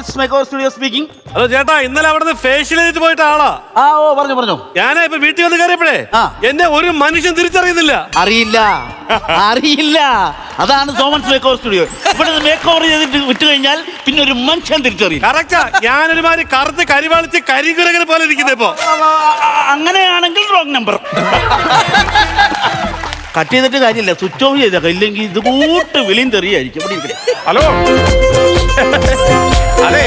Soman's makeover studio speaking hello ചേട്ടാ ഇന്നലെ അവിടുന്ന് ഫേഷ്യൽ ചെയ്തിട്ട് പോയിട്ട് ആളാ. ആ ഓ പറഞ്ഞു പറഞ്ഞു. ഞാനാ ഇപ്പൊ വീട്ടിൽ വന്ന് കയറിയപ്പോഴേ ആ. എന്നെ ഒരു മനുഷ്യൻ തിരിച്ചറിയുന്നില്ല. അറിയില്ല. അറിയില്ല. അതാണ് സോമൻസ് ഓവർ സ്റ്റുഡിയോ ഇവിടെ മേക്ക് ഓവർ ചെയ്തിട്ട് വിട്ടു കഴിഞ്ഞാൽ പിന്നെ ഒരു മനുഷ്യൻ തിരിച്ചറിയില്ല കറക്റ്റാ ഞാനൊരുമാതിരി കറുത്ത് കരിവാളിച്ച് കരികുരകനെ പോലെ ഇരിക്കുന്നത് ഇപ്പൊ. അങ്ങനെയാണെങ്കിൽ റോങ് നമ്പർ കട്ട് ചെയ്തിട്ട് കാര്യമില്ല. സ്വിച്ച് ഓഫ് ചെയ്തേക്കാം. ഇല്ലെങ്കിൽ ഇത് കൂട്ട് വിളിയും തെറിയായിരിക്കും. ഇവിടെ ഇരിക്കട്ടെ. ഹലോ. അതെ.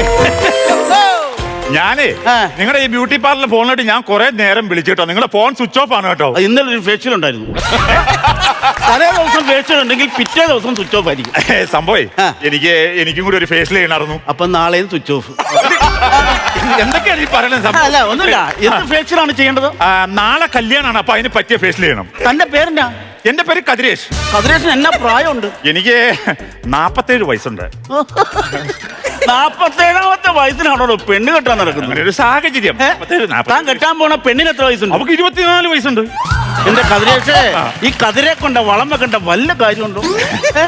ഞാനേ ആ. നിങ്ങളുടെ ഈ ബ്യൂട്ടി പാർലറിൽ ഫോണിലോട്ട് ഞാൻ കുറെ നേരം വിളിച്ചിട്ടോ? നിങ്ങളുടെ ഫോൺ സ്വിച്ച് ഓഫ് ആണ് കേട്ടോ. ഇന്നലെ ഒരു ഫേഷ്യൽ ഉണ്ടായിരുന്നു. തലേ ദിവസം ഫേഷ്യൽ ഉണ്ടെങ്കിൽ പിറ്റേ ദിവസം സ്വിച്ച് ഓഫ് ആയിരിക്കും. സംഭവേ ആ. എനിക്ക് എനിക്കും കൂടി ഒരു ഫേഷ്യൽ ചെയ്യണമായിരുന്നു അപ്പൊ നാളെയും സ്വിച്ച് ഓഫ്. എന്തൊക്കെയാണ് ഈ പറയുന്നത് സംഭവം? അല്ല ഒന്നുമില്ല. എന്ത് ഫേഷ്യൽ ആണ് ചെയ്യേണ്ടത്? ആ, നാളെ കല്യാണമാണ് അപ്പൊ അതിന് പറ്റിയ ഫേഷ്യൽ ചെയ്യണം. തന്റെ പേരെന്നാ എന്റെ പേര് കതിരേഷ്. കതിരേഷൻ എന്നാ പ്രായമുണ്ട്? എനിക്ക് നാപ്പത്തേഴ് വയസ്സുണ്ട്. നാപ്പത്തേഴാമത്തെ വയസ്സിനാണോ പെണ്ണ് കെട്ടാൻ നടക്കുന്നത്? ഒരു സാഹചര്യം. താൻ കെട്ടാൻ പോണ പെണ്ണിന് എത്ര വയസ്സുണ്ട്? നമുക്ക് ഇരുപത്തിനാല് വയസ്സുണ്ട്. എന്റെ കതിരേഷേ ഈ കതിരെ കൊണ്ട വളം വെക്കേണ്ട വല്ല കാര്യമുണ്ടോ?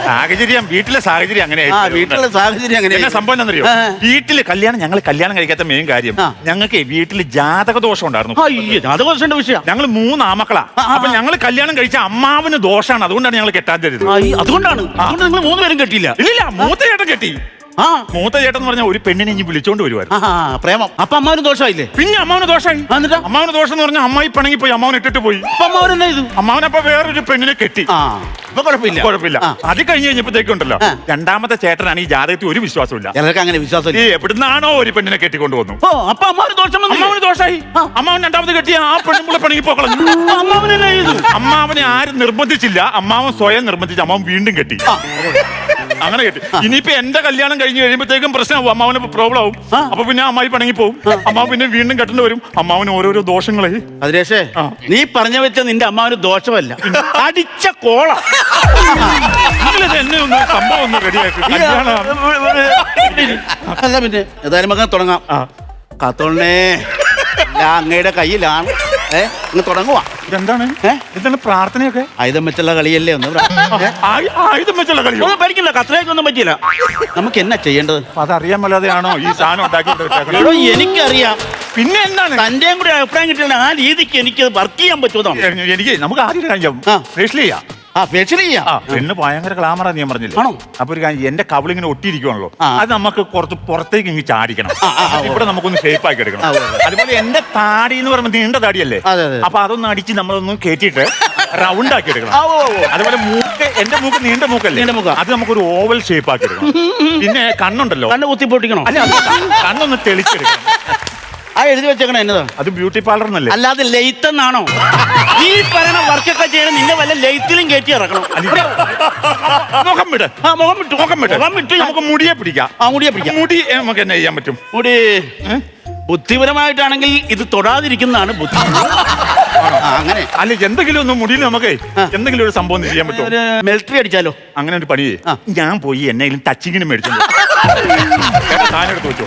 സാഹചര്യം വീട്ടിലെ സാഹചര്യം അങ്ങനെ വീട്ടിലെ സാഹചര്യം അങ്ങനെ എന്നെ സംഭവം എന്താണെന്നറിയോ? ആ. വീട്ടിൽ കല്യാണം ഞങ്ങൾ കല്യാണം കഴിക്കാത്ത മെയിൻ കാര്യം ഞങ്ങൾക്ക് വീട്ടിൽ ജാതക ദോഷം ഉണ്ടായിരുന്നു. അയ്യോ ദോഷം വിഷയം. ഞങ്ങൾ മൂന്ന് ആമക്കളാ അപ്പൊ ഞങ്ങൾ കല്യാണം കഴിച്ച അമ്മാവിന് ദോഷമാണ് അതുകൊണ്ടാണ് ഞങ്ങൾ കെട്ടാൻ തരുന്നത്. അതുകൊണ്ടാണ്. അതുകൊണ്ട് നിങ്ങൾ മൂന്നുപേരും കെട്ടിയില്ല. ഇല്ല മൂത്ത ചേട്ടൻ കെട്ടി. ആ. മൂത്ത ചേട്ടൻ എന്ന് പറഞ്ഞാൽ ഒരു പെണ്ണിനെ ഇനി വിളിച്ചോണ്ട് വരുവായിരുന്നു. ആ, പ്രേമം. അപ്പൊ അമ്മാവന് ദോഷമായില്ലേ? പിന്നെ അമ്മാവന് ദോഷമായി? എന്നിട്ട്? അമ്മാവന് ദോഷം എന്ന് പറഞ്ഞാൽ അമ്മായി പണങ്ങി പോയി അമ്മാവൻ ഇട്ടിട്ട് പോയി. അപ്പൊ അമ്മാവൻ എന്നാ ഇത് അമ്മാവനപ്പൊ വേറൊരു പെണ്ണിനെ കെട്ടി. ആ. ഇപ്പൊ കുഴപ്പമില്ല. കുഴപ്പമില്ല. അത് കഴിഞ്ഞ് കഴിഞ്ഞപ്പോഴത്തേക്കുണ്ടല്ലോ രണ്ടാമത്തെ ചേട്ടനാണ് ഈ ജാതകത്തിൽ ഒരു വിശ്വാസമില്ല ചിലർക്ക് അങ്ങനെ വിശ്വാസം ഈ എവിടുന്നാണോ ഒരു പെണ്ണിനെ കെട്ടിക്കൊണ്ട് വന്നു ഓ അപ്പൊ അമ്മാവന് ദോഷം വന്നില്ലേ? അമ്മാവന് ദോഷായി. അമ്മാവൻ രണ്ടാമത് കെട്ടിയ ആ പെണ്ണുമ്പളെ പണങ്ങി പോകളഞ്ഞു ആ, അമ്മാവൻ എന്നാ ചെയ്തു? അമ്മാവനെ ആരും നിർബന്ധിച്ചില്ല. അമ്മാവൻ സ്വയം നിർബന്ധിച്ച് അമ്മാവൻ വീണ്ടും കെട്ടി. ആ. അങ്ങനെ കെട്ടി. ഇനിയിപ്പോ എന്റെ കല്യാണം കഴിഞ്ഞ് കഴിയുമ്പോഴത്തേക്കും പ്രശ്നമാവും. അമ്മാവന് പ്രോബ്ലം ആവും. ആ. അപ്പൊ പിന്നെ അമ്മായി പണങ്ങി പോവും. അമ്മാവൻ പിന്നെ വീണ്ടും കെട്ടേണ്ടി വരും. അമ്മാവന് ഓരോരോ ദോഷങ്ങളെ. അതിരേഷേ ആ. നീ പറഞ്ഞു വെച്ച നിന്റെ അമ്മാവന് ദോഷമല്ല. അടിച്ച കോള. എന്നെ ഒന്ന് സംഭവം ഒന്ന് റെഡിയാക്കി. അല്ല പിന്നെ ഏതായാലും മകൻ തുടങ്ങാം. ഞാൻ അങ്ങയുടെ കയ്യിലാണ്. ഏ ഇങ്ങ് തുടങ്ങുവാ. ഇതെന്താണ്? ഏ? എന്താണ് പ്രാർത്ഥനയൊക്കെ? ആയുധം വെച്ചുള്ള കളിയല്ലേ ഒന്ന് ആയുധം വെച്ചുള്ള ഒന്നും പഠിക്കില്ല കത്രയ്ക്കൊന്നും പറ്റിയില്ല. നമുക്ക് എന്നാ ചെയ്യേണ്ടത്? അതറിയാൻ മേലാതെയാണോ ഈ സാധനം? എടോ എനിക്കറിയാം. പിന്നെ എന്താണ്? തന്റെയും കൂടെ അഭിപ്രായം കിട്ടിയാൽ ആ രീതിക്ക് എനിക്ക് വർക്ക് ചെയ്യാൻ പറ്റുമോ എനിക്ക് നമുക്ക് ആദ്യം ആ. ഫേഷ്യൽ ചെയ്യാം. ആ ഫേഷ്യൽ ചെയ്യാം. ആ പെണ്ണ് ഭയങ്കര ക്ലാമറാ ഞാൻ പറഞ്ഞില്ലേ? ആണോ? അപ്പൊ ഒരു കാര്യം എന്റെ കവിളിങ്ങനെ ഒട്ടിയിരിക്കുവാണല്ലോ. ആ. അത് നമുക്ക് കുറച്ച് പുറത്തേക്ക് ഇങ്ങ് ചാടിക്കണം. ഇവിടെ നമുക്കൊന്ന് ഷേപ്പ് ആക്കി എടുക്കണം. ആ, ഉവ്വ് ഉവ്വ്. അതുപോലെ എന്റെ താടി എന്ന് പറയുമ്പോൾ നീണ്ട താടിയല്ലേ? അതെ, അതെ. അപ്പൊ അതൊന്ന് അടിച്ച് നമ്മളൊന്ന് കയറ്റിയിട്ട് റൗണ്ട് ആക്കി എടുക്കണം. ആ. അതുപോലെ മൂക്ക് എന്റെ മൂക്ക് നീണ്ട മൂക്കല്ലേ? നീണ്ട മൂക്കാ. അത് നമുക്കൊരു ഓവൽ ഷേപ്പ് ആക്കി എടുക്കണം. പിന്നെ കണ്ണുണ്ടല്ലോ. കണ്ണ് കുത്തി പൊട്ടിക്കണോ? അല്ല അത് കണ്ണൊന്ന് തെളിച്ചെടുക്കണം. ആ എഴുതി വെച്ചേക്കണ എന്നതാ? അത് ബ്യൂട്ടി പാർലർ എന്നല്ലേ? അല്ലാതെ ലെയ്ത്ത് എന്നാണോ ഈ പറയുന്ന വർക്കൊക്കെ ചെയ്യണം നിന്നെ വല്ല ലൈറ്റിലും കയറ്റി ഇറക്കണം. മുഖം വിട്. ആ മുഖം വിട്ടു. മുഖം വിട്. മുഖം വിട്ടു നമുക്ക് മുടിയെ പിടിക്കാം. ആ മുടിയെ പിടിക്കാം. മുടി നമുക്ക് എന്നെ ചെയ്യാൻ പറ്റും? മുടി. ബുദ്ധിപരമായിട്ടാണെങ്കിൽ ഇത് തൊടാതിരിക്കുന്നതാണ് ബുദ്ധി. ആ, അങ്ങനെ. അല്ല എന്തെങ്കിലും ഒന്ന് മുടിയിൽ നമുക്ക് എന്തെങ്കിലും ഒരു സംഭവം ചെയ്യാൻ പറ്റും ഒരു മിലിറ്ററി അടിച്ചാലോ? അങ്ങനെ ഒരു പണി ചെയ്യ്. ഞാൻ പോയി എന്നെങ്കിലും ടച്ചിങ്ങിന് മേടിച്ചു സാധനം എടുത്ത് വെച്ചോ.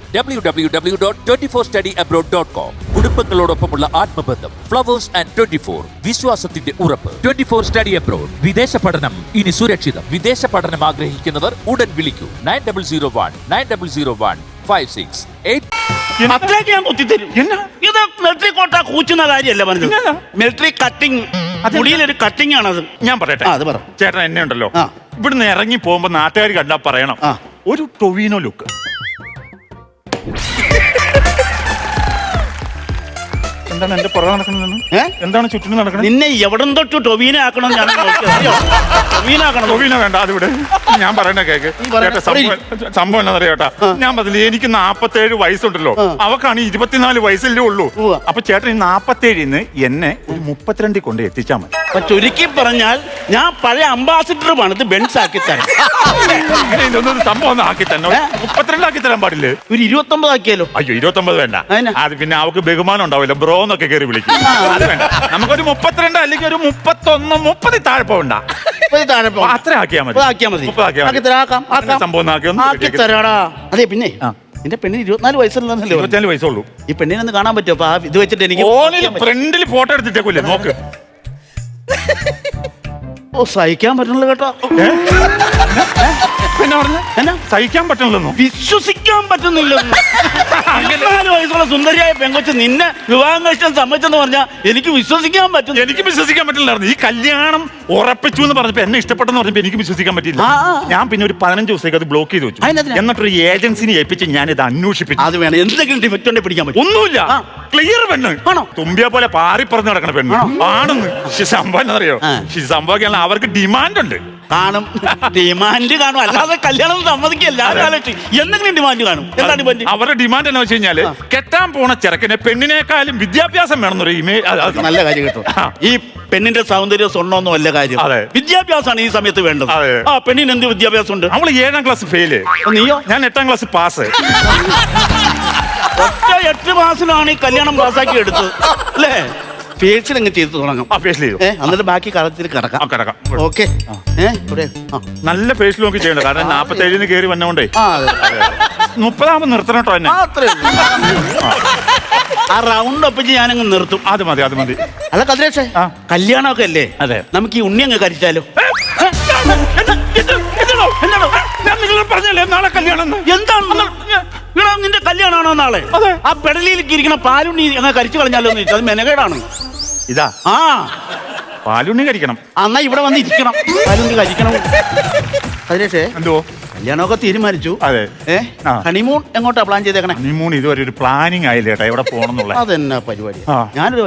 W W W dot twenty four study abroad dot com കുടുംബങ്ങളോടൊപ്പമുള്ള ആത്മബന്ധം ഫ്ലവേഴ്സ് ആൻഡ് ട്വന്റി ഫോർ വിശ്വാസത്തിന്റെ ഉറപ്പ്. ട്വന്റി ഫോർ സ്റ്റഡി അബ്രോഡ് വിദേശ പഠനം ഇനി സുരക്ഷിതം. വിദേശ പഠനം ആഗ്രഹിക്കുന്നവർ ഉടൻ വിളിക്കൂ. Nine double zero one nine double zero one five six eight അത്രയൊക്കെ ഞാൻ കുത്തിത്തരും എന്നാ? ഇത് മിലിറ്ററി കോട്ട കൂച്ചുന്ന കാര്യമല്ല പറഞ്ഞത്? മിലിറ്ററി കട്ടിങ് മുടിയിലൊരു കട്ടിങ് ആണത്. ഞാൻ പറയട്ടെ? അത് പറ. ചേട്ടൻ എന്നെ ഉണ്ടല്ലോ ഇവിടുന്ന് ഇറങ്ങി പോകുമ്പോ നാട്ടുകാർ കണ്ടാ പറയണം. ഒരു ടൊവീനോ ലുക്ക്. Yeah. എന്താണ് എന്റെ പുറകെ നടക്കുന്നത് ഏ? എന്താണ് ചുറ്റിനും നടക്കുന്നത്? നിന്നെ എവിടം തൊട്ട് ടൊവീനാക്കണം ഞാൻ നോക്കിയത് അറിയോ? ടൊവീന വേണ്ട അതിവിടെ ഞാൻ പറയണ കേക്ക്. നീ പറയണ- ചേട്ടാ സംഭവം സംഭവം പറയാട്ടാ ചേട്ടാ? ഞാൻ പറഞ്ഞില്ല എനിക്ക് നാപ്പത്തേഴ് വയസ്സുണ്ടല്ലോ. അവക്കാണ് ഇരുപത്തിനാല് വയസ്സല്ലേ ഉള്ളൂ. ഉവ്വ. അപ്പൊ ചേട്ടൻ ഈ നാപ്പത്തേഴിന്ന് എന്നെ ഒരു മുപ്പത്തിരണ്ടിൽ കൊണ്ട് എത്തിച്ചാൽ മതി. അപ്പൊ ചുരുക്കി പറഞ്ഞാൽ ഞാൻ പഴയ അംബാസിഡർ ഇത് ബെൻസ് ആക്കി തരാം. ഇങ്ങനെ ഇതൊന്നും ഒരു സംഭവം ഒന്ന് ആക്കി തന്നെ ഏ? മുപ്പത്തിരണ്ട് തരാൻ പാടില്ലേ? ഒരു ഇരുപത്തൊമ്പത് ആക്കിയാലോ അയ്യോ ഇരുപത്തൊമ്പത് വേണ്ട. അതിനാ? അത് പിന്നെ അവക്ക് ബഹുമാനം ഉണ്ടാവില്ല. ബ്രോ എന്നൊക്കെ കയറി വിളിക്കും. അത് വേണ്ട. നമുക്കൊരു മുപ്പത്തിരണ്ട് അല്ലെങ്കിൽ ഒരു മുപ്പത്തൊന്ന് മുപ്പതി താഴെ പോ. അത്ര ആക്കിയാ മതി. മതി. മുപ്പതാക്കിയാ മതി. ആക്കി തരാം, ആക്കാം, അങ്ങനെ ആക്കാം. സംഭവം ഒന്ന് ആക്കി ഒന്ന് ആക്കി റെഡിയാക്കി തരാടാ. അതെ പിന്നെ ആ. എന്റെ പെണ്ണിന് ഇരുപത്തിനാല് വയസ്സുള്ളതല്ലേ ഇരുപത്തിനാല് വയസ്സുള്ളൂ. ഈ പെണ്ണിനെ ഒന്ന് കാണാൻ പറ്റുമോ? അപ്പൊ ആ ഇത് വെച്ചിട്ട് എനിക്ക് ഫ്രണ്ടിൽ ഫോട്ടോ എടുത്തിട്ടേക്കൂല്ലേ? നോക്ക്. ഓ സഹിക്കാൻ പറ്റണല്ലോ കേട്ടോ. ഏ? എന്നാ സഹിക്കാൻ പറ്റണില്ലെന്നോ വിശ്വസിക്കാൻ പറ്റുന്നില്ല ഇരുപത്തിനാല് വയസ്സുള്ള സുന്ദരിയായ പെങ്കൊച്ച് നിന്നെ വിവാഹം കഴിച്ചാൽ സമ്മതിച്ചെന്ന് പറഞ്ഞാൽ എനിക്ക് വിശ്വസിക്കാൻ പറ്റും. എനിക്ക് വിശ്വസിക്കാൻ പറ്റില്ലായിരുന്നു. ഈ കല്യാണം ഉറപ്പിച്ചു എന്ന് പറഞ്ഞപ്പോ എന്നെ ഇഷ്ടപ്പെട്ടെന്ന് പറഞ്ഞപ്പോ എനിക്ക് വിശ്വസിക്കാൻ പറ്റില്ല ആ, ആ. ഞാൻ പിന്നെ ഒരു പതിനഞ്ച് ദിവസത്തേക്ക് അത് ബ്ലോക്ക് ചെയ്ത് വെച്ചു. അതിനെന്തിനാ? എന്നിട്ടൊരു ഏജൻസിനെ ഏൽപ്പിച്ച് ഞാൻ ഇത് അന്വേഷിപ്പിച്ചു. അത് വേണം. എന്തെങ്കിലും ഡിഫക്റ്റ് ഉണ്ടെങ്കിൽ പിടിക്കാൻ പറ്റും. ഒന്നുമില്ല. ആ. ക്ലിയർ പെണ്ണ്. ആണോ? തുമ്പിയെ പോലെ പാറി പറഞ്ഞു നടക്കണ പെണ്ണ്. ആണെന്ന്. പക്ഷെ സംഭവം എന്നറിയോ? ആ. സംഭവം അവർക്ക് ഡിമാൻഡ് ഉണ്ട്. കാണും. ഡിമാൻഡ് കാണും. അല്ലാതെ കല്യാണം സമ്മതിക്കല്ല. എന്തെങ്കിലും ഡിമാൻഡ് കാണും. എന്താ ഡിമാൻഡ് അവരുടെ ഡിമാൻഡ് എന്ന് വെച്ച് കഴിഞ്ഞാൽ കെട്ടാൻ പോണ ചെറുക്കനെ പെണ്ണിനേക്കാളും വിദ്യാഭ്യാസം വേണമെന്നൊരു ഇമേജ് നല്ല കാര്യം കേട്ടോ. ഈ പെണ്ണിന്റെ സൗന്ദര്യം സ്വർണമൊന്നും അല്ല കാര്യം. വിദ്യാഭ്യാസമാണ് ഈ സമയത്ത് വേണ്ടത്. ആ പെണ്ണിന് എന്ത് വിദ്യാഭ്യാസം ഉണ്ട് നമ്മൾ ഏഴാം ക്ലാസ് ഫെയിൽ നീയോ? ഞാൻ എട്ടാം ക്ലാസ് പാസ് ഒറ്റ എട്ട് മാസത്തിലാണ് ഈ കല്യാണം പാസ്സാക്കി എടുത്തത് അല്ലേ? ഫേഷ്യൽ അങ്ങ് ചെയ്ത് തുടങ്ങാം. ആ ഫേഷ്യൽ ചെയ്തു. എന്നിട്ട് ബാക്കി കളത്തിൽ ആ കിടക്കാം. കിടക്കാം ഓക്കെ ഏ ഇവിടെ ആ. നല്ല ഫേഷ്യൽ നോക്കി ചെയ്യണ്ട. കാരണം നാപ്പത്തേഴിന് കയറി വന്നോണ്ടേ. ആ അതെ മുപ്പതാകുമ്പോ നിർത്തണം കേട്ടോ എന്നെ. ആ, അത്രേ ഉള്ളൂ. ആ റൗണ്ട് ഒപ്പിച്ച് ഞാനങ്ങ് നിർത്തും. അത് മതി അത് മതി. അല്ല കതിരേഷേ ആ. കല്യാണമൊക്കെ അല്ലേ? അതെ. നമുക്ക് ഈ ഉണ്ണി അങ്ങ് കരിച്ചാലോ ഞാൻ പറഞ്ഞല്ലേ നാളെ കല്യാണം എന്ന്. എന്താണ്? ഇവിടെ നിന്റെ കല്യാണമാണോ നാളെ? അതെ. ആ പെടലിയിലേക്ക് ഇരിക്കുന്ന പാലുണ്ണി അങ്ങ് കരിച്ചു കളഞ്ഞാലോ എന്ന് ചോദിച്ചു. അത് മെനകേടാണ്. ഇതാ. ആ. പാലുണ്ണി കഴിക്കണം എന്നാ ഇവിടെ വന്ന് ഇരിക്കണം. പാലുണ്ണി കരിക്കണം. അതിനേഷേ എന്തോ കല്യാണമൊക്കെ തീരുമാനിച്ചു. അതെ. ഏ? ഹണിമൂൺ എങ്ങോട്ടാ പ്ലാൻ ചെയ്തേക്കണേ? ഹണിമൂൺ ഇതുവരെ ഒരു പ്ലാനിങ് ആയില്ല ചേട്ടാ എവിടെ പോകണം എന്നുള്ള അതെന്നാ പരിപാടി. ഞാനൊരു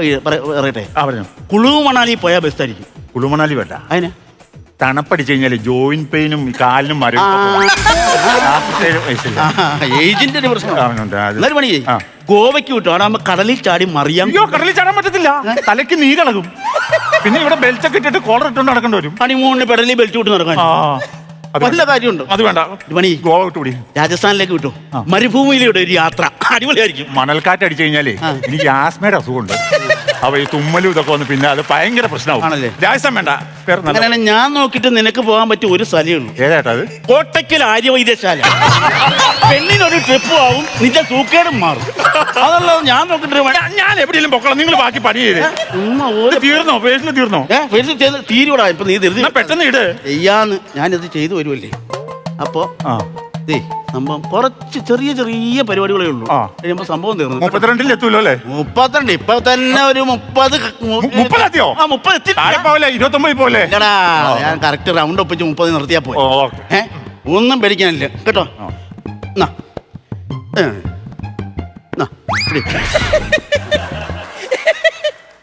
പറയട്ടെ? കുളു മണാലി പോയാൽ ബെസ്റ്റായിരിക്കും. കുളുമണാലി വേണ്ട അതിന്? തണുപ്പടിച്ചു കഴിഞ്ഞാൽ ജോയിന്റ് പെയിനും കാലിനും മരം ആ, നാപ്പത്തേഴ് വയസ്സില്ല ആ, ഏജിന്റെ ഒരു പ്രശ്നം അറിഞ്ഞുണ്ട്, അത്. എന്നൊരു പണി ചെയ്യ്. ആ. ഗോവയ്ക്ക് വിട്ടു. അവിടെ കടലിൽ ചാടി മറിയാം അയ്യോ കടലിൽ ചാടാൻ പറ്റത്തില്ല. തലയ്ക്ക് നീരിളകും പിന്നെ ഇവിടെ ബെൽറ്റ് ഒക്കെ ഇട്ടിട്ട് കോളർ ഇട്ടുകൊണ്ട് നടക്കേണ്ടി വരും. ഹണിമൂണിന് പെടലിൽ ബെൽറ്റ് വിട്ട് നടക്കാൻ. ആ. അത് വേണ്ട. കാര്യമുണ്ട്? അത് വേണ്ട. ഒരു പണി ചെയ്യ്. ഗോവ വിട്ടുപിടി രാജസ്ഥാനിലേക്ക് വിട്ടു. മരുഭൂമിയിലൂടെ ഒരു യാത്ര. അടിപൊളിയായിരിക്കും. മണൽക്കാറ്റ് അടിച്ചു കഴിഞ്ഞാലേ. എനിക്ക് ആസ്മയുടെ അസുഖമുണ്ട്. അപ്പൊ ഈ തുമ്മലും ഇതൊക്കെ വന്ന് പിന്നെ അത് ഭയങ്കര പ്രശ്നമാവും. ആണല്ലേ? രാജസ്ഥാൻ വേണ്ട. പേര് നല്ല ഞാൻ നോക്കിട്ട് നിനക്ക് പോകാൻ പറ്റിയ ഒരു സ്ഥലമേ ഉള്ളൂ. ഏതാട്ടാ അത്? കോട്ടയ്ക്കൽ ആര്യവൈദ്യശാല. പെണ്ണിനൊരു ട്രിപ്പ് ആവും നിന്റെ തൂക്കേടും മാറും. അതല്ലോ ഞാൻ നോക്കിട്ട് ഒരു ഞാൻ- ഞാൻ എവിടെയെങ്കിലും പൊക്കണം നിങ്ങൾ ബാക്കി പണി ചെയ്ത്. ഉമ്മ ഇത് ഒരു തീർന്നോ? പേഴ്സിൽ തീർന്നോ? ഏ, ചെയ്ത് തീരുവടാ. ഇപ്പൊ നീ ധൃതി എന്നാ പെട്ടെന്ന് ഇട്. ചെയ്യാന്ന് ഞാനിത് ചെയ്തു വരുമല്ലേ അപ്പോ ആ. ദേ സംഭവം കുറച്ച് ചെറിയ ചെറിയ പരിപാടികളേ ഉള്ളൂ. ആ. കഴിയുമ്പോ സംഭവം തീർന്നു. മുപ്പത്തിരണ്ടിൽ എത്തൂല്ലോ അല്ലേ? മുപ്പത്തിരണ്ട് ഇപ്പൊ തന്നെ ഒരു മുപ്പത് ക- മു- മു- മുപ്പതെത്തിയോ? ആ മുപ്പത് താഴെ ഇരുപത്തൊമ്പത് ഇല്ലടാ, ഞാൻ കറക്റ്റ് റൗണ്ട് ഒപ്പിച്ച് മുപ്പത് നിർത്തിയാ പോയി ഓ ഓക്കെ. ഏ? ഒന്നും പേടിക്കാനില്ല. കേട്ടോ? ആ. നാ. ഏ. നാ, പിടി.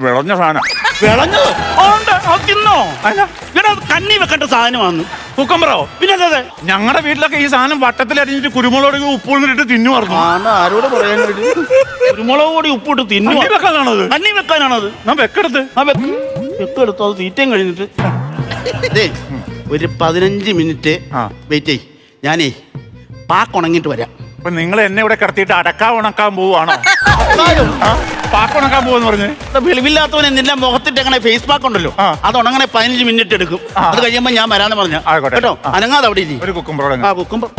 വിളഞ്ഞ സാധനം. വിളഞ്ഞോ ഓ, ഉണ്ട്. അത് തിന്നോ. അല്ല. ഇവിടെ അത് കണ്ണി വെക്കേണ്ട സാധനമാണ് കുക്കമ്പറോ പിന്നെ അതെ അതെ ഞങ്ങളുടെ വീട്ടിലൊക്കെ ഈ സാധനം വട്ടത്തിൽ അരിഞ്ഞിട്ട് കുരുമുളക് ഉപ്പുന്നിട്ട് തിന്നുമായിരുന്നു ആണ് ആരോട് പറയാൻ വേണ്ടി കുരുമുളക് കൂടി ഉപ്പിട്ട് തിന്നു വെക്കാനാണത്? കണ്ണി വെക്കാനാണത്. ഞാൻ വെക്കെടുത്ത്. ആ വെക്ക്. വെക്ക് അത് തീറ്റയും കഴിഞ്ഞിട്ട്. ദേ ഒരു പതിനഞ്ച് മിനിറ്റ് ആ. വെയിറ്റ് ചെയ് ഞാനേ പാക്ക് ഉണങ്ങിയിട്ട് വരാം. അപ്പൊ നിങ്ങൾ എന്നെ ഇവിടെ കിടത്തിയിട്ട് അടക്കാ ഉണക്കാൻ പോവാണോ ആ? പാക്ക് ഉണക്കാൻ പോവെന്ന് പറഞ്ഞ്? വെളിവില്ലാത്തവനെ നിന്റെ മുഖത്തിട്ട് അങ്ങനെ ഫേസ് പാക്ക് ഉണ്ടല്ലോ. ആ. അത് ഉണങ്ങനെ പതിനഞ്ച് മിനിറ്റ് എടുക്കും. ആ. അത് കഴിയുമ്പോ ഞാൻ വരാന്ന് പറഞ്ഞ. ആയിക്കോട്ടെ. കേട്ടോ? ആ. അനങ്ങാതെ അവിടെ ഇരി. ഒരു കുക്കുമ്പറോടെ ആ കുക്കുമ്പോ.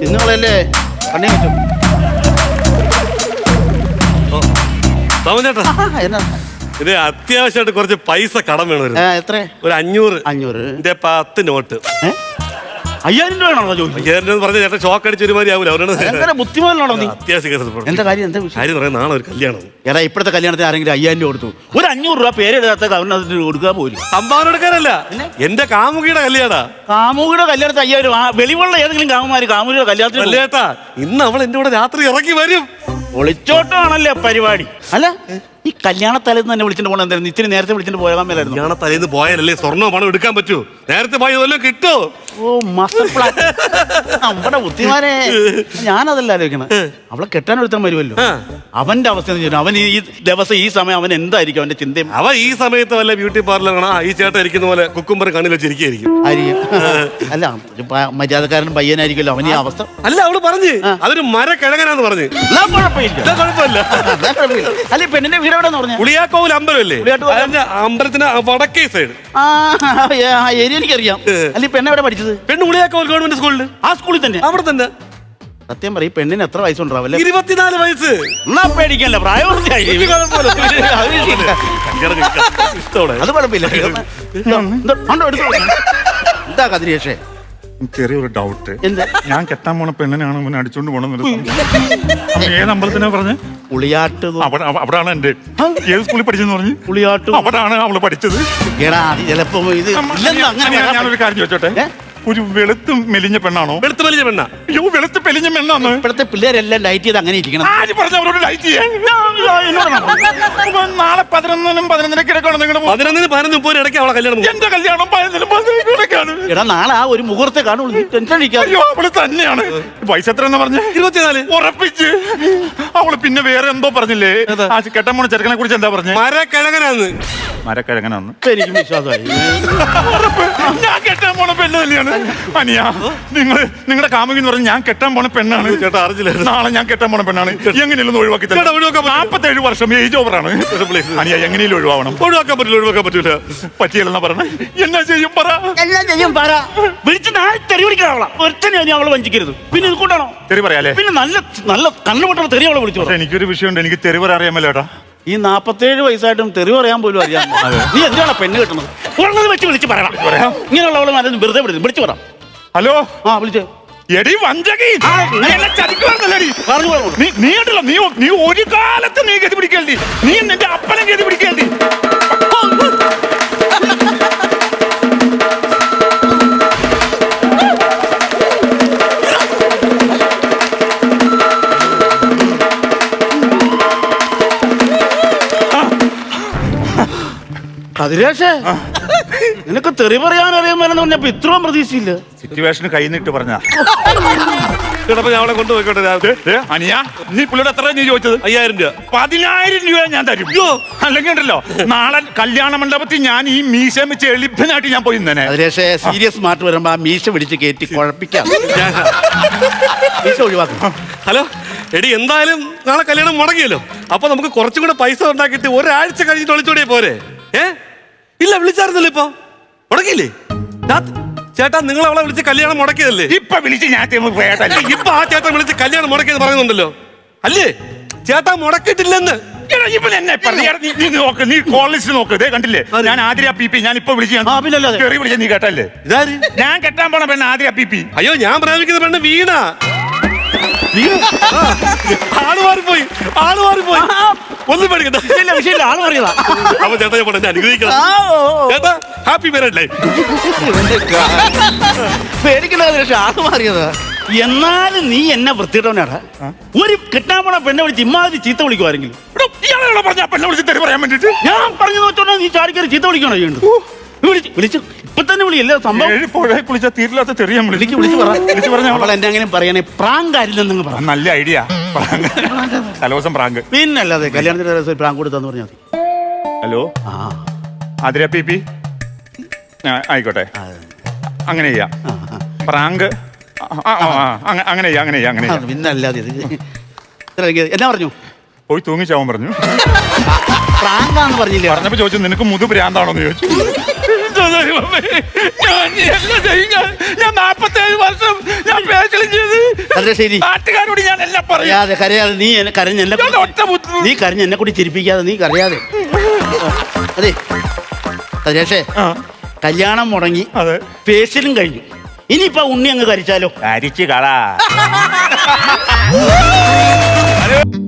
തിന്നുകളല്ലേ? കണ്ണി വെച്ചു. എന്നാ? ഇത് അത്യാവശ്യമായിട്ട് കുറച്ച് പൈസ കടം വേണമായിരുന്നു. എത്ര? ഒരു അഞ്ഞൂറ്. അഞ്ഞൂറ്. എന്റെ പത്ത് നോട്ട്. ഏ? അയ്യായിരം രൂപയാണോ ചോദിച്ചത് രൂപ പറഞ്ഞ ചേട്ടൻ ഷോക്ക് അടിച്ച് ഒരുമാതിരി ആവൂല. അവരാണ് ഭയങ്കര ബുദ്ധിമുട്ടാണോ നീ? അത്യാവശ്യം എന്താ കാര്യം? എന്താ വിഷയം? കാര്യം പറയാൻ നാളെ ഒരു കല്യാണം എടാ ഇപ്പോഴത്തെ കല്യാണത്തിന് ആരെങ്കിലും അയ്യായിരം രൂപ കൊടുത്തു. ഒരു അഞ്ഞൂറ് രൂപ പേരെഴുതാത്ത ഗവർണർ കൊടുക്കാൻ പോലും സംഭാവന എടുക്കാനല്ല. എന്റെ കാമുകിയുടെ കല്യാണ. കാമുകിയുടെ കല്യാണത്തിന് അയ്യായിരം ആ വെളിവുള്ള ഏതെങ്കിലും കാമുമാര് കാമുകിയുടെ കല്യാണത്തിന് പോകും. ഇന്ന് അവൾ എന്റെ കൂടെ രാത്രി ഇറങ്ങി വരും. ഒളിച്ചോട്ടമാണല്ലേ പരിപാടി. അല്ല ഈ കല്യാണ തലേന്ന് തന്നെ വിളിച്ചിട്ട് പോകണം എന്തായിരുന്നു? ഇത്തിരി നേരത്തെ വിളിച്ചിട്ട് പോയാൽ മേലായിരുന്നു. ഞാൻ തലേന്ന് പോയാലല്ലേ സ്വർണോ പണം എടുക്കാൻ പറ്റൂ. നേരത്തെ പോയി വല്ലതും കിട്ടോ? ഓ മാസ്റ്റർ പ്ലാൻ നമ്മുടെ ബുദ്ധിമാനെ ഞാനതല്ല ആലോചിക്കണം. അവളെ കെട്ടാൻ ഒരുത്തൻ വരുമല്ലോ അവന്റെ അവസ്ഥ എന്ന് വെച്ചാൽ അവൻ ഈ ദിവസം ഈ സമയം അവൻ എന്തായിരിക്കും അവന്റെ ചിന്തയും? അവൻ ഈ സമയത്ത് വല്ല ബ്യൂട്ടി പാർലർ ആ ഈ ചേട്ടൻ ഇരിക്കുന്ന പോലെ കുക്കുംബർ കണ്ണിൽ വെച്ചിരിക്കും ആയിരിക്കും. അല്ല ഒരു പ- മര്യാദക്കാരൻ പയ്യനായിരിക്കുമല്ലോ അവൻ ഈ അവസ്ഥ. അല്ല അവൾ പറഞ്ഞു അതൊരു മര കിഴങ്ങനാന്ന് പറഞ്ഞു കുഴപ്പമില്ല. കുഴപ്പമില്ല. കുഴപ്പമില്ല. അല്ല ഈ പെണ്ണിന്റെ വീട് എവിടെന്ന് പറഞ്ഞ? ഉളിയാക്കോവിൽ അമ്പലമല്ലേ അതിന്റെ അമ്പലത്തിന് വടക്കേ സൈഡ് ആ ഏരിയ എനിക്കറിയാം. അല്ല ഈ പെണ്ണ് എവിടെ പഠിച്ചത്? പെണ്ണ് ഉളിയാക്കോവിൽ ഗവൺമെന്റ് സ്കൂളിൽ ആ സ്കൂളിൽ തന്നെ? അവിടെ തന്നെ. സത്യം പറയും പെണ്ണിന് എത്ര വയസ്സുണ്ടാവല്ലേ ഇരുപത്തിനാല് വയസ്സ്. എന്നാ പേടിക്കല്ല പ്രായം. അത് കുഴപ്പമില്ല. എന്താ കതിരേഷേ? ചെറിയൊരു ഡൗട്ട് എന്താ? ഞാൻ കെട്ടാൻ പോണ പെണ്ണിനാണ് ഇവനെ അടിച്ചോണ്ട് പോണെന്നൊരു സംശയം. ഏത് അമ്പലത്തിനാ പറഞ്ഞ്? പുളിയാട്ട് തോ- അവിടെ അവ- അവിടാണ് എന്റെ ഏത് സ്കൂളിൽ പഠിച്ചെന്ന് പറഞ്ഞു? പുളിയാട്ട് അവിടാണ് അവൾ പഠിച്ചത്. എടാ അത് ചിലപ്പോ ഇത് ഇല്ലെന്ന് അങ്ങനെ ഞാൻ- വരാൻ ഞാനൊരു കാര്യം ചോദിച്ചോട്ടെ? ഏ? ഒരു വെളുത്ത് മെലിഞ്ഞ പെണ്ണാണോ? വെളുത്ത് മെലിഞ്ഞ പെണ്ണ? അയ്യോ വെളുത്ത് പെലിഞ്ഞ പെണ്ണാന്ന്. ഇപ്പോഴത്തെ പിള്ളേരെല്ലാം ലൈറ്റ് ചെയ്ത് അങ്ങനെ ഇരിക്കണം. ആര് പറഞ്ഞ അവരോട് ലൈറ്റ് ചെയ്യാൻ അപ്പൊ നാളെ പതിനൊന്നിനും പതിനൊന്നരക്കിടക്കാണ് നിങ്ങളുടെ പതിനൊന്നിന് പതിനൊന്ന് മുപ്പത് ഇടയ്ക്ക് അവളെ കല്യാണം. എന്റെ കല്യാണം പതിനൊന്നിനും പതിനൊന്നരക്കിടക്കാണ് എടാ നാളെ ആ ഒരു മുഹൂർത്തെ കാണുള്ളൂ. നീ ടെൻഷൻ അടിക്കാതെ. അയ്യോ അവൾ തന്നെയാണ്. പൈസ എത്ര എന്ന് പറഞ്ഞ? ഇരുപത്തിനാല്. ഉറപ്പിച്ച്. അവൾ പിന്നെ വേറെ എന്തോ പറഞ്ഞില്ലേ? ആ കെട്ടാൻ പോണ ചെറുക്കനെ കുറിച്ച് എന്താ പറഞ്ഞേ? മരക്കിഴങ്ങനാന്ന്. മരക്കിഴങ്ങനാന്ന്. എനിക്ക് വിശ്വാസമായി. ഞാൻ കെട്ടാൻ പോണ പെണ്ണ് തന്നെയാണ്. അനിയ നിങ്ങൾ നിങ്ങളുടെ കാമുകി എന്ന് പറഞ്ഞ ഞാൻ കെട്ടാൻ പോണ പെണ്ണാണ്. ചേട്ടാ അറിഞ്ഞില്ല നാളെ ഞാൻ കെട്ടാൻ പോണ പെണ്ണാണ്. എങ്ങനെയല്ലോ ഒഴിവാക്കി ചേട്ടാ, ഒഴിവാക്കാൻ പറ്റില്ല. നാപ്പത്തേഴ് വർഷം ഏജ് ഓവറാണ്. അനിയ എങ്ങനെയും ഒഴിവാവണം. ഒഴിവാക്കാൻ പറ്റില്ല ഒഴിവാക്കാൻ പറ്റൂല പറ്റിയല്ലെന്നാ പറഞ്ഞേ എന്നാ ചെയ്യും? പറ. എല്ലാം ചെയ്യും? പറ. വിളിച്ച് നാളെ തെറി വിളിക്കണവളാ ഒരുത്തനെ ഞാൻ അവളെ വഞ്ചിക്കരുത്. പിന്നെ ഇത് കൂട്ടാണോ? തെറി പറയാലേ പിന്നെ നല്ല നല്ല കണ്ണുപൊട്ടുള്ള തെറി അവളെ വിളിച്ചു എനിക്കൊരു വിഷയമുണ്ട്. എനിക്ക് തെരുവർ അറിയാമല്ലോ ഏട്ടാ ഈ നാപ്പത്തേഴ് വയസ്സായിട്ടും തെറി പറയാൻ പോലും അറിയാം നീ എന്തിനാണ് പെണ്ണ് കിട്ടുന്നത്? ഉള്ളത് വെച്ച് വിളിച്ച് പറയണം. പറയാം. ഇങ്ങനെയുള്ളവളെ മനസ്സിന് വെറുതെ വിളിച്ചു വിളിച്ചു പറ. ഹലോ? ആ വിളിച്ചേ. എടി വഞ്ചകി. നീ നീ നീ ഒരു കാലത്ത് നീ ഗതി പിടിക്കേണ്ടി നീ നിന്റെ അപ്പനെ ഗതി പിടിക്കേണ്ടി കതിരേഷേ നിനക്ക് തെറി പറയാൻ അറിയാമെന്ന് പറഞ്ഞപ്പോ ഇത്രയും പ്രതീക്ഷയില്ല. സിറ്റുവേഷന് കൈ നിട്ട് പറഞ്ഞ ഞാൻ അവളെ കൊണ്ടുപോയിക്കോട്ടെ രാവിലെ. അനിയ നീ പുള്ളിയുടെ എത്ര നീ ചോദിച്ചത്? അയ്യായിരം രൂപ. പതിനായിരം രൂപ ഞാൻ തരും. അല്ലെങ്കിൽ ഉണ്ടല്ലോ നാളെ കല്യാണ മണ്ഡപത്തിൽ ഞാൻ ഈ മീശം വെച്ച് എളിപ്പനായിട്ട് ഞാൻ പോയി തന്നെ സീരിയസ് മാറ്റ് വരുമ്പോ ആ മീശ പിടിച്ച് കയറ്റി കുഴപ്പിക്കാം. മീശ ഒഴിവാക്കും. ഹലോ എടി എന്തായാലും നാളെ കല്യാണം മുടങ്ങിയല്ലോ. അപ്പൊ നമുക്ക് കുറച്ചും കൂടെ പൈസ ഉണ്ടാക്കിയിട്ട് ഒരാഴ്ച കഴിഞ്ഞിട്ട് ഒളിച്ചോടിയേ പോരെ? ഏ? ഇല്ല വിളിച്ചായിരുന്നല്ലോ ഇപ്പൊ. മുടക്കിയില്ലേ? ചേട്ടാ നിങ്ങൾ അവളെ വിളിച്ച് കല്യാണം മുടക്കിയതല്ലേ? ഇപ്പൊ വിളിച്ച് ഞാൻ. ഇപ്പൊ ആ ചേട്ടൻ വിളിച്ച് കല്യാണം മുടക്കിയത് പറയുന്നുണ്ടല്ലോ. അല്ലേ? ചേട്ടാ മുടക്കിട്ടില്ലെന്ന്. നീ- നോക്ക് കണ്ടില്ലേ? ഞാൻ ആതിര പി പി ഞാൻ ഇപ്പൊ വിളിച്ച് നീ കേട്ടല്ലേ ഞാൻ കെട്ടാൻ പോണ പെണ്ണ് ആതിര പി പി. അയ്യോ ഞാൻ പ്രേമിക്കുന്ന പെണ്ണ് വീണ. ആൾ മാറിപ്പോയി. ആൾ മാറിപ്പോയി. ഒന്നും പേടിക്കണ്ട. വിഷയമില്ല വിഷയമില്ല. ആൾ പറയുന്നതാ അപ്പൊ ചേട്ടാ ഞാൻ പറഞ്ഞു അനുഗ്രഹിക്കണം. ചേട്ടാ ഹാപ്പി മാരേജ് ലൈഫ് പേടിക്കണ്ട ആൾ മാറിയതാ. എന്നാലും നീ എന്നെ വൃത്തിയിട്ടവനാടാ. ഒരു കിട്ടാൻ പോണ പെണ്ണെ വിളിച്ച് ഇമ്മാതിരി ചീത്ത വിളിക്കുമായിരുന്നു ഇയാളെ പറഞ്ഞ? പെണ്ണെ വിളിച്ച് തെറി പറയാൻ വേണ്ടിട്ട്. ഞാൻ പറഞ്ഞു നോച്ചോണ്ടാ നീ ചാടിക്കറി ചീത്ത വിളിക്കണോ ചെയ്യേണ്ടത്? വിളിച്ചു വിളിച്ചു. ഇപ്പൊ തന്നെ വിളി എല്ലാ സംഭവം. ഏഴ് തീരില്ലാത്ത വിളിക്ക് വിളിച്ചു പറ. വിളിച്ചു പറഞ്ഞ അവൾ എന്നെ അങ്ങനെ പറയണേ പ്രാങ്ക് ആരില്ലെന്നങ്ങ് പറ. നല്ല ഐഡിയ. തലവസം പ്രാങ്ക്. പിന്നല്ലാതെ കല്യാണത്തിന്റെ ദിവസം പ്രാങ്ക് കൊടുത്താന്ന് പറഞ്ഞാൽ മതി. ഹലോ? ആ. Athira P P? ആയിക്കോട്ടെ. അങ്ങനെ ചെയ്യാം. പ്രാങ്ക്. അങ്ങനെ ചെയ്യാം അങ്ങനെ ചെയ്യാം അങ്ങനെ പിന്നല്ലാതെ എന്നാ പറഞ്ഞു? പോയി തൂങ്ങിച്ചാവാൻ പറഞ്ഞു. പ്രാങ്കാന്ന് പറഞ്ഞില്ലേ? പറഞ്ഞപ്പോ ചോദിച്ചു നിനക്ക് മുതു ഭ്രാന്താണോന്ന് ചോദിച്ചു. ഞാൻ? ഞാൻ നാപ്പത്തേഴ് വർഷം ഞാൻ പേശലും ചെയ്ത് അതെ ശരി. നാട്ടുകാരോട് ഞാൻ എല്ലാം കരയാതെ നീ എന്നെ കരഞ്ഞ് എന്നെ നീ കരഞ്ഞ് എന്നെ കൂടി ചിരിപ്പിക്കാതെ നീ കരയാതെ. അതെ. ആ, കല്യാണം മുടങ്ങി അതെ. ഫേഷ്യലും കഴിഞ്ഞു. ഇനിയിപ്പോ ഉണ്ണി അങ്ങ് കരിച്ചാലോ? കരിച്ചു കളാ.